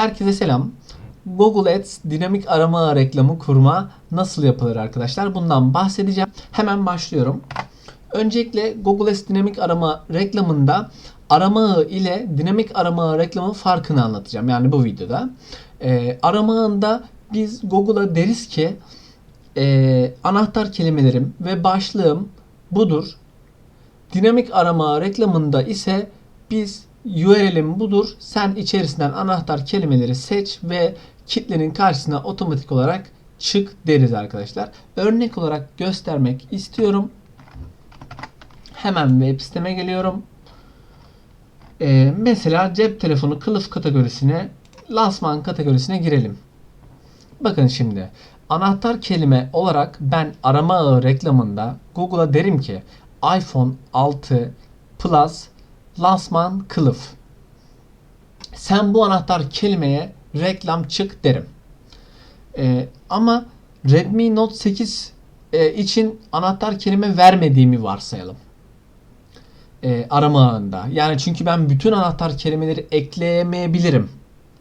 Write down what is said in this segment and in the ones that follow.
Herkese selam. Google Ads dinamik arama reklamı kurma nasıl yapılır arkadaşlar? Bundan bahsedeceğim. Hemen başlıyorum. Öncelikle Google Ads dinamik arama reklamında arama ile dinamik arama ağı reklamın farkını anlatacağım. Yani bu videoda. Ee, arama biz Google'a deriz ki e, anahtar kelimelerim ve başlığım budur. Dinamik arama reklamında ise biz URL'im budur. Sen içerisinden anahtar kelimeleri seç ve kitlenin karşısına otomatik olarak çık deriz arkadaşlar. Örnek olarak göstermek istiyorum. Hemen web siteme geliyorum. Ee, mesela cep telefonu kılıf kategorisine lansman kategorisine girelim. Bakın şimdi anahtar kelime olarak ben arama ağı reklamında Google'a derim ki iPhone 6 Plus lansman kılıf. Sen bu anahtar kelimeye reklam çık derim. Ee, ama Redmi Note 8 e, için anahtar kelime vermediğimi varsayalım. Ee, arama ağında. Yani çünkü ben bütün anahtar kelimeleri ekleyemeyebilirim.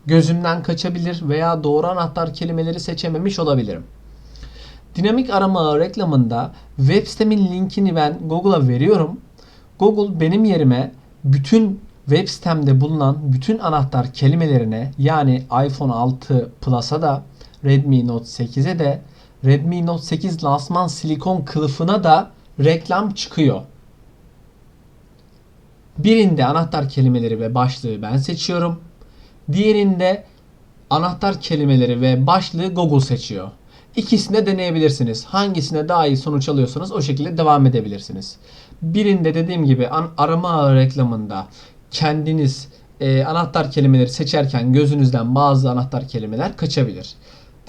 Gözümden kaçabilir veya doğru anahtar kelimeleri seçememiş olabilirim. Dinamik arama ağı reklamında web sitemin linkini ben Google'a veriyorum. Google benim yerime bütün web sitemde bulunan bütün anahtar kelimelerine yani iPhone 6 Plus'a da Redmi Note 8'e de Redmi Note 8 lansman silikon kılıfına da reklam çıkıyor. Birinde anahtar kelimeleri ve başlığı ben seçiyorum. Diğerinde anahtar kelimeleri ve başlığı Google seçiyor. İkisini de deneyebilirsiniz. Hangisine daha iyi sonuç alıyorsanız o şekilde devam edebilirsiniz. Birinde dediğim gibi arama reklamında kendiniz e, anahtar kelimeleri seçerken gözünüzden bazı anahtar kelimeler kaçabilir.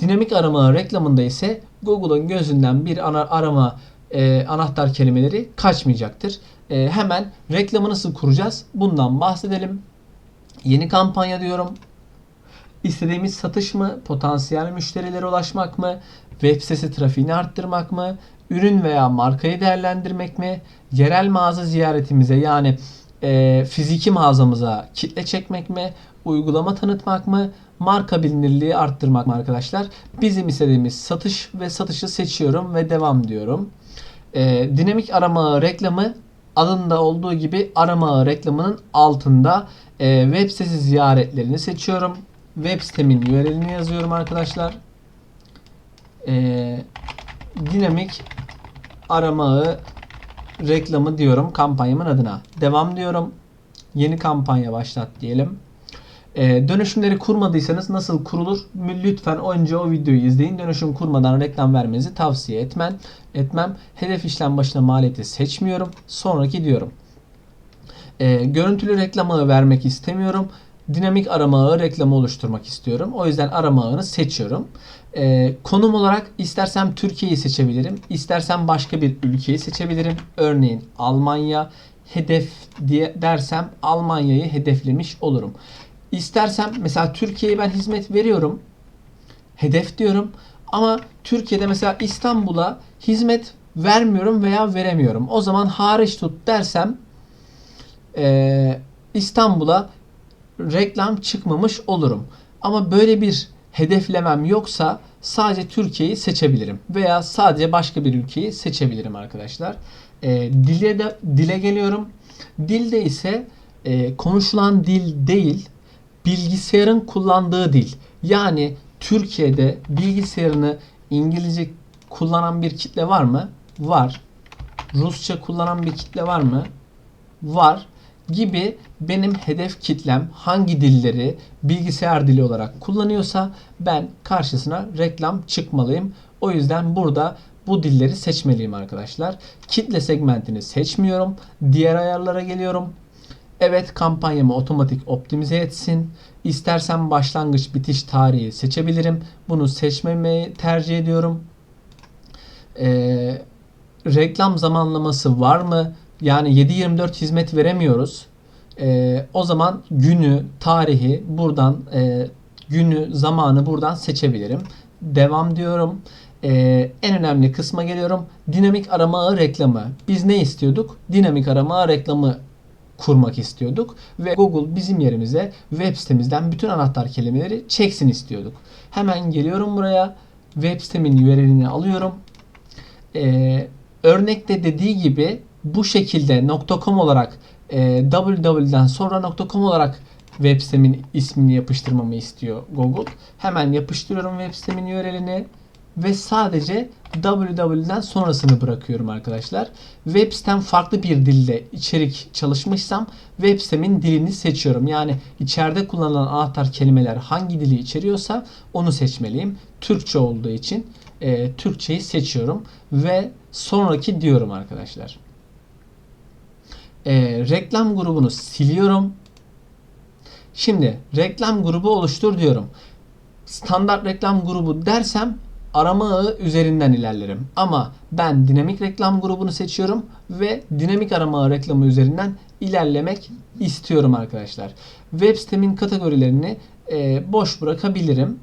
Dinamik arama reklamında ise Google'ın gözünden bir ana arama e, anahtar kelimeleri kaçmayacaktır. E, hemen reklamı nasıl kuracağız? Bundan bahsedelim. Yeni kampanya diyorum. İstediğimiz satış mı? Potansiyel müşterilere ulaşmak mı? Web sitesi trafiğini arttırmak mı? Ürün veya markayı değerlendirmek mi? Yerel mağaza ziyaretimize yani e, fiziki mağazamıza kitle çekmek mi? Uygulama tanıtmak mı? Marka bilinirliği arttırmak mı arkadaşlar? Bizim istediğimiz satış ve satışı seçiyorum ve devam diyorum. E, dinamik arama reklamı adında olduğu gibi arama reklamının altında e, web sitesi ziyaretlerini seçiyorum. Web sitemin URL'ini yazıyorum arkadaşlar. E, dinamik arama reklamı diyorum kampanyamın adına. Devam diyorum. Yeni kampanya başlat diyelim. Ee, dönüşümleri kurmadıysanız nasıl kurulur? Lütfen önce o videoyu izleyin. Dönüşüm kurmadan reklam vermenizi tavsiye etmem. etmem. Hedef işlem başına maliyeti seçmiyorum. Sonraki diyorum. Ee, görüntülü reklam ağı vermek istemiyorum. Dinamik arama ağı reklamı oluşturmak istiyorum. O yüzden arama ağını seçiyorum. Ee, konum olarak istersem Türkiye'yi seçebilirim. istersem başka bir ülkeyi seçebilirim. Örneğin Almanya hedef diye dersem Almanya'yı hedeflemiş olurum. İstersem mesela Türkiye'ye ben hizmet veriyorum. Hedef diyorum. Ama Türkiye'de mesela İstanbul'a hizmet vermiyorum veya veremiyorum. O zaman hariç tut dersem eee, İstanbul'a reklam çıkmamış olurum. Ama böyle bir hedeflemem yoksa sadece Türkiye'yi seçebilirim veya sadece başka bir ülkeyi seçebilirim arkadaşlar. Ee, dile de dile geliyorum. Dilde ise e, konuşulan dil değil, bilgisayarın kullandığı dil. Yani Türkiye'de bilgisayarını İngilizce kullanan bir kitle var mı? Var. Rusça kullanan bir kitle var mı? Var gibi benim hedef kitlem hangi dilleri bilgisayar dili olarak kullanıyorsa ben karşısına reklam çıkmalıyım. O yüzden burada bu dilleri seçmeliyim arkadaşlar. Kitle segmentini seçmiyorum. Diğer ayarlara geliyorum. Evet kampanyamı otomatik optimize etsin. İstersen başlangıç bitiş tarihi seçebilirim. Bunu seçmemeyi tercih ediyorum. Ee, reklam zamanlaması var mı? Yani 7-24 hizmet veremiyoruz. Ee, o zaman günü, tarihi buradan e, günü, zamanı buradan seçebilirim. Devam diyorum. Ee, en önemli kısma geliyorum. Dinamik arama ağı reklamı. Biz ne istiyorduk? Dinamik arama ağı reklamı kurmak istiyorduk ve Google bizim yerimize web sitemizden bütün anahtar kelimeleri çeksin istiyorduk. Hemen geliyorum buraya. Web sitemin URL'ini alıyorum. Ee, örnekte dediği gibi bu şekilde .com olarak e, www'den sonra .com olarak web sitemin ismini yapıştırmamı istiyor Google. Hemen yapıştırıyorum web sitemin URL'ini ve sadece www'den sonrasını bırakıyorum arkadaşlar. Web sitem farklı bir dilde içerik çalışmışsam web sitemin dilini seçiyorum. Yani içeride kullanılan anahtar kelimeler hangi dili içeriyorsa onu seçmeliyim. Türkçe olduğu için e, Türkçeyi seçiyorum ve sonraki diyorum arkadaşlar. E, reklam grubunu siliyorum. Şimdi reklam grubu oluştur diyorum. Standart reklam grubu dersem arama ağı üzerinden ilerlerim. Ama ben dinamik reklam grubunu seçiyorum ve dinamik arama ağı reklamı üzerinden ilerlemek istiyorum arkadaşlar. Web sitemin kategorilerini e, boş bırakabilirim.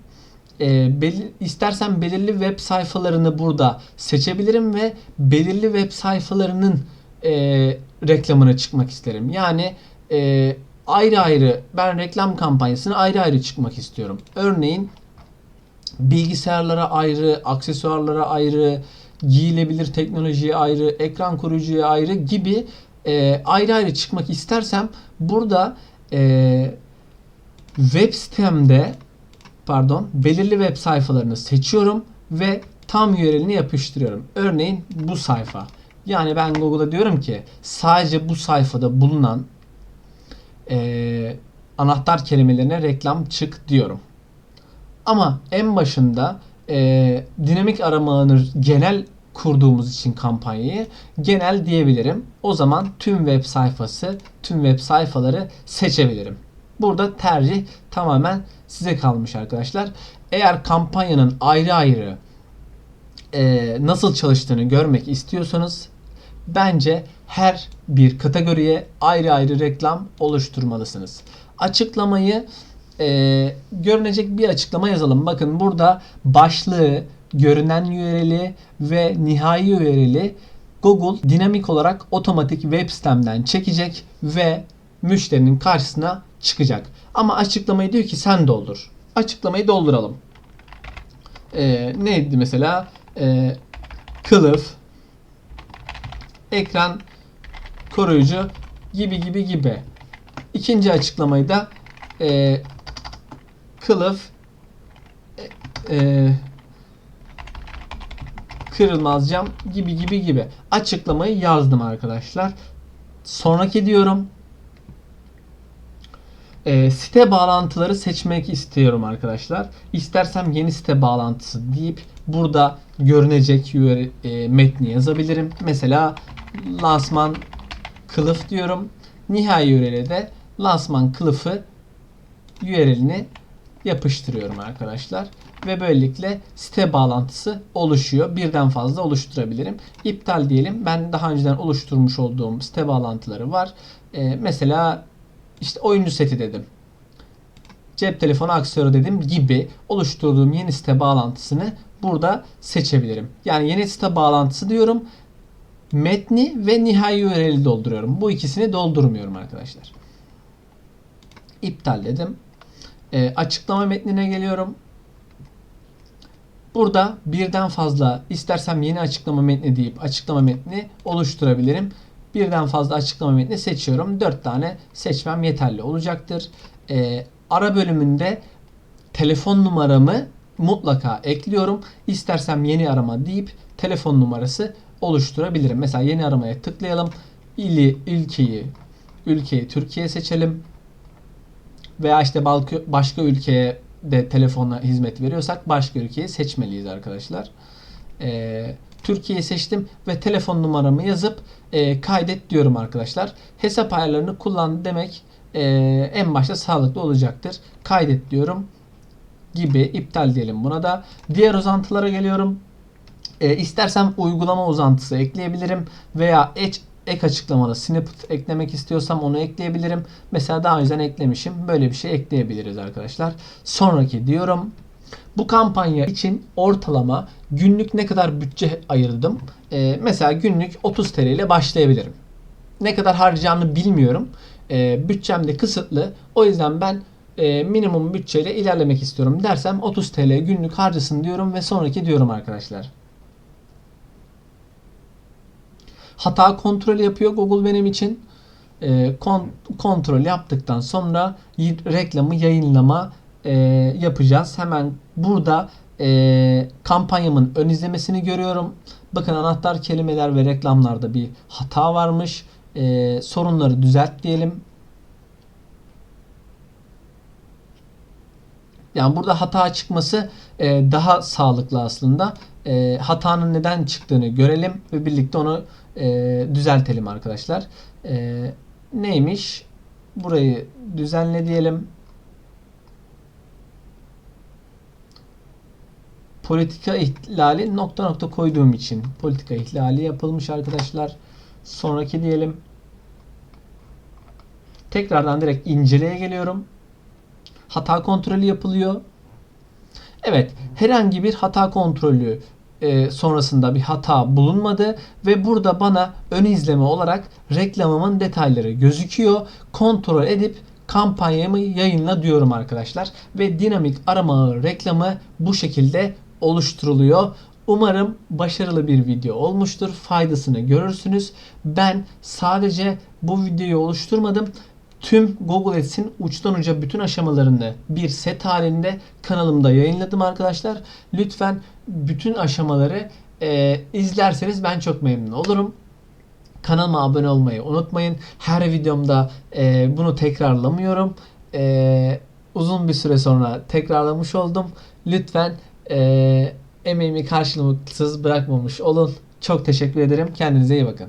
E, belli, istersen belirli web sayfalarını burada seçebilirim ve belirli web sayfalarının e, reklamına çıkmak isterim. Yani e, ayrı ayrı ben reklam kampanyasına ayrı ayrı çıkmak istiyorum. Örneğin bilgisayarlara ayrı, aksesuarlara ayrı, giyilebilir teknolojiye ayrı, ekran koruyucuya ayrı gibi e, ayrı ayrı çıkmak istersem burada e, web sitemde pardon belirli web sayfalarını seçiyorum ve tam URL'ini yapıştırıyorum. Örneğin bu sayfa. Yani ben Google'a diyorum ki sadece bu sayfada bulunan e, anahtar kelimelerine reklam çık diyorum. Ama en başında e, dinamik arama ağını genel kurduğumuz için kampanyayı genel diyebilirim. O zaman tüm web sayfası, tüm web sayfaları seçebilirim. Burada tercih tamamen size kalmış arkadaşlar. Eğer kampanyanın ayrı ayrı e, nasıl çalıştığını görmek istiyorsanız bence her bir kategoriye ayrı ayrı reklam oluşturmalısınız. Açıklamayı e, görünecek bir açıklama yazalım. Bakın burada başlığı, görünen URL'i ve nihai URL'i Google dinamik olarak otomatik web sitemden çekecek ve müşterinin karşısına çıkacak. Ama açıklamayı diyor ki sen doldur. Açıklamayı dolduralım. Ee, neydi mesela? Ee, kılıf, ekran koruyucu gibi gibi gibi. İkinci açıklamayı da e, kılıf e, e, kırılmaz cam gibi gibi gibi açıklamayı yazdım arkadaşlar. Sonraki diyorum. E, site bağlantıları seçmek istiyorum arkadaşlar. İstersem yeni site bağlantısı deyip burada görünecek URL, e, metni yazabilirim. Mesela lansman kılıf diyorum. Nihai URL'e de lansman kılıfı URL'ini yapıştırıyorum arkadaşlar. Ve böylelikle site bağlantısı oluşuyor. Birden fazla oluşturabilirim. İptal diyelim. Ben daha önceden oluşturmuş olduğum site bağlantıları var. Ee, mesela işte oyuncu seti dedim. Cep telefonu aksesuarı dedim gibi oluşturduğum yeni site bağlantısını burada seçebilirim. Yani yeni site bağlantısı diyorum. Metni ve nihai URL'i dolduruyorum. Bu ikisini doldurmuyorum arkadaşlar. İptal dedim. E, açıklama metnine geliyorum. Burada birden fazla istersem yeni açıklama metni deyip açıklama metni oluşturabilirim. Birden fazla açıklama metni seçiyorum. 4 tane seçmem yeterli olacaktır. E, ara bölümünde telefon numaramı mutlaka ekliyorum. İstersem yeni arama deyip telefon numarası oluşturabilirim. Mesela yeni aramaya tıklayalım. İli, ülkeyi, ülkeyi Türkiye seçelim veya işte başka ülkeye de telefonla hizmet veriyorsak başka ülkeyi seçmeliyiz arkadaşlar. Ee, Türkiye'yi seçtim ve telefon numaramı yazıp e, kaydet diyorum arkadaşlar. Hesap ayarlarını kullan demek e, en başta sağlıklı olacaktır. Kaydet diyorum gibi iptal diyelim buna da. Diğer uzantılara geliyorum. E, istersem uygulama uzantısı ekleyebilirim veya ek, ek açıklamada snippet eklemek istiyorsam onu ekleyebilirim. Mesela daha önceden eklemişim. Böyle bir şey ekleyebiliriz arkadaşlar. Sonraki diyorum. Bu kampanya için ortalama günlük ne kadar bütçe ayırdım? Ee, mesela günlük 30 TL ile başlayabilirim. Ne kadar harcayacağımı bilmiyorum. e, bütçem de kısıtlı. O yüzden ben e, minimum bütçeyle ilerlemek istiyorum dersem 30 TL günlük harcasın diyorum ve sonraki diyorum arkadaşlar. Hata kontrolü yapıyor Google benim için. E, kon- kontrol yaptıktan sonra reklamı yayınlama e, yapacağız. Hemen burada e, kampanyamın ön izlemesini görüyorum. Bakın anahtar kelimeler ve reklamlarda bir hata varmış. E, sorunları düzelt diyelim. Yani burada hata çıkması e, daha sağlıklı aslında. E, hatanın neden çıktığını görelim ve birlikte onu e, düzeltelim arkadaşlar. E, neymiş? Burayı düzenle diyelim. Politika ihlali nokta nokta koyduğum için politika ihlali yapılmış arkadaşlar. Sonraki diyelim. Tekrardan direkt inceleye geliyorum. Hata kontrolü yapılıyor. Evet, herhangi bir hata kontrolü e, sonrasında bir hata bulunmadı ve burada bana ön izleme olarak reklamımın detayları gözüküyor. Kontrol edip kampanyamı yayınla diyorum arkadaşlar ve dinamik arama reklamı bu şekilde oluşturuluyor. Umarım başarılı bir video olmuştur. Faydasını görürsünüz. Ben sadece bu videoyu oluşturmadım tüm Google Ads'in uçtan uca bütün aşamalarını bir set halinde kanalımda yayınladım arkadaşlar. Lütfen bütün aşamaları e, izlerseniz ben çok memnun olurum. Kanalıma abone olmayı unutmayın. Her videomda e, bunu tekrarlamıyorum. E, uzun bir süre sonra tekrarlamış oldum. Lütfen e, emeğimi karşılıksız bırakmamış olun. Çok teşekkür ederim. Kendinize iyi bakın.